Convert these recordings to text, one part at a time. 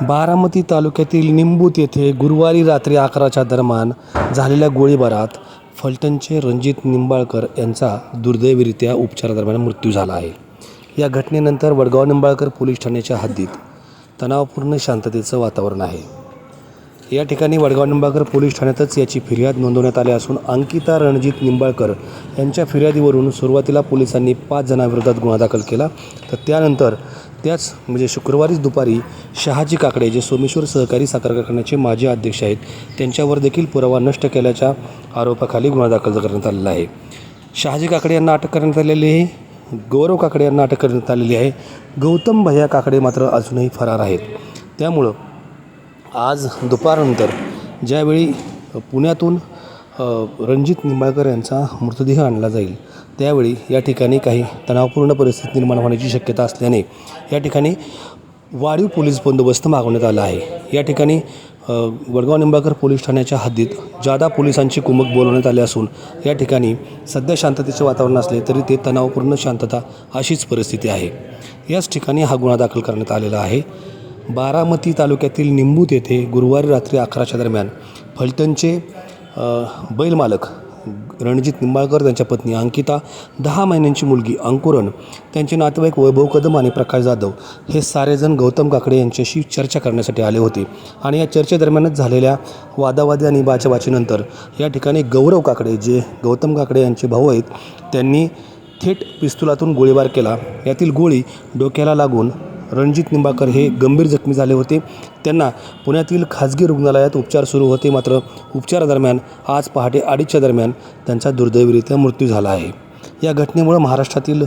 बारामती तालुक्यातील निंबूत येथे गुरुवारी रात्री अकराच्या दरम्यान झालेल्या गोळीबारात फलटणचे रणजित निंबाळकर यांचा दुर्दैवीरित्या उपचारादरम्यान मृत्यू झाला आहे. या घटनेनंतर वडगाव निंबाळकर पोलीस ठाण्याच्या हद्दीत तणावपूर्ण शांततेचं वातावरण आहे. या ठिकाणी वडगाव निंबाळकर पोलीस ठाण्यातच याची फिर्याद नोंदवण्यात आली असून अंकिता रणजित निंबाळकर यांच्या फिर्यादीवरून सुरुवातीला पोलिसांनी पाच जणांविरोधात गुन्हा दाखल केला. तर त्यानंतर त्याच म्हणजे शुक्रवारीच दुपारी शहाजी काकडे जे सोमेश्वर सहकारी साखर कारखान्याचे माजी अध्यक्ष आहेत त्यांच्यावर देखील पुरावा नष्ट केल्याच्या आरोपाखाली गुन्हा दाखल करण्यात आलेला आहे. शहाजी काकडे यांना अटक करण्यात आलेली आहे. गौरव काकडे यांना अटक करण्यात आलेली आहे. गौतम भैया काकडे मात्र अजूनही फरार आहेत. त्यामुळं आज दुपारनंतर ज्यावेळी पुण्यातून रणजित निंबाळकर यांचा मृतदेह आणला जाईल. त्यावेळी या ठिकाणी काही तणावपूर्ण परिस्थिती निर्माण होण्याची शक्यता असल्याने या ठिकाणी वाढीव पोलीस बंदोबस्त मागवण्यात आला आहे. या ठिकाणी वडगाव निंबाळकर पोलीस ठाण्याच्या हद्दीत जादा पोलिसांची कुमक बोलवण्यात आली असून या ठिकाणी सध्या शांततेचे वातावरण असले तरी ते तणावपूर्ण शांतता अशीच परिस्थिती आहे. याच ठिकाणी हा गुन्हा दाखल करण्यात आलेला आहे. बारामती तालुक्यातील निंबूत येथे गुरुवारी रात्री अकराच्या दरम्यान फलटणचे बैलमालक रणजित निंबाळकर त्यांच्या पत्नी अंकिता दहा महिन्यांची मुलगी अंकुरन त्यांचे नातेवाईक वैभव कदम आणि प्रकाश जाधव हे सारेजण गौतम काकडे यांच्याशी चर्चा करण्यासाठी आले होते. आणि या चर्चेदरम्यानच झालेल्या वादावादी आणि बाचाबाचीनंतर या ठिकाणी गौरव काकडे जे गौतम काकडे यांचे भाऊ आहेत त्यांनी थेट पिस्तुलातून गोळीबार केला. यातील गोळी डोक्याला लागून रणजित निंबाकर हे गंभीर जखमी झाले होते. त्यांना पुण्यातील खाजगी रुग्णालयात उपचार सुरू होते. मात्र उपचारादरम्यान आज पहाटे अडीचच्या दरम्यान त्यांचा दुर्दैवीरित्या मृत्यू झाला आहे. या घटनेमुळं महाराष्ट्रातील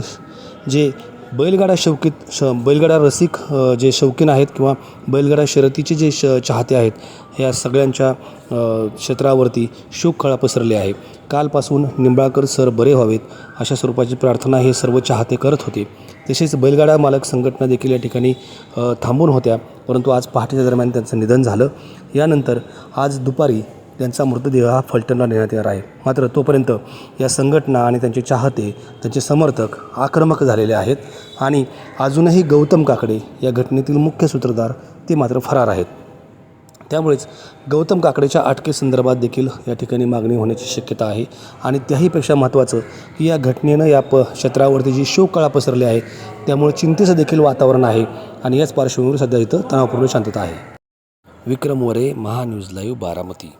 जे बैलगाडा शौकीत श बैलगाडा रसिक जे शौकीन आहेत किंवा बैलगाडा शर्यतीचे जे श चाहते आहेत या सगळ्यांच्या क्षेत्रावरती शोककळा पसरली आहे. कालपासून निंबाळकर सर बरे व्हावेत अशा स्वरूपाची प्रार्थना हे सर्व चाहते करत होते. तसेच बैलगाडा मालक संघटना देखील या ठिकाणी थांबून होत्या परंतु आज पहाटेच्या दरम्यान त्यांचं निधन झालं. यानंतर आज दुपारी त्यांचा मृतदेह हा फलटणला नेण्यात येणार आहे. मात्र तोपर्यंत या संघटना आणि त्यांचे चाहते त्यांचे समर्थक आक्रमक झालेले आहेत आणि अजूनही गौतम काकडे या घटनेतील मुख्य सूत्रधार ते मात्र फरार आहेत. त्यामुळेच गौतम काकडेच्या अटकेसंदर्भात देखील या ठिकाणी मागणी होण्याची शक्यता आहे आणि त्याहीपेक्षा महत्त्वाचं की या घटनेनं या प क्षेत्रावरती जी शोककळा पसरली आहे त्यामुळे चिंतेचं देखील वातावरण आहे आणि याच पार्श्वभूमीवर सध्या इथं तणावपूर्ण शांतता आहे. विक्रम वरे महान्यूज लाईव्ह बारामती.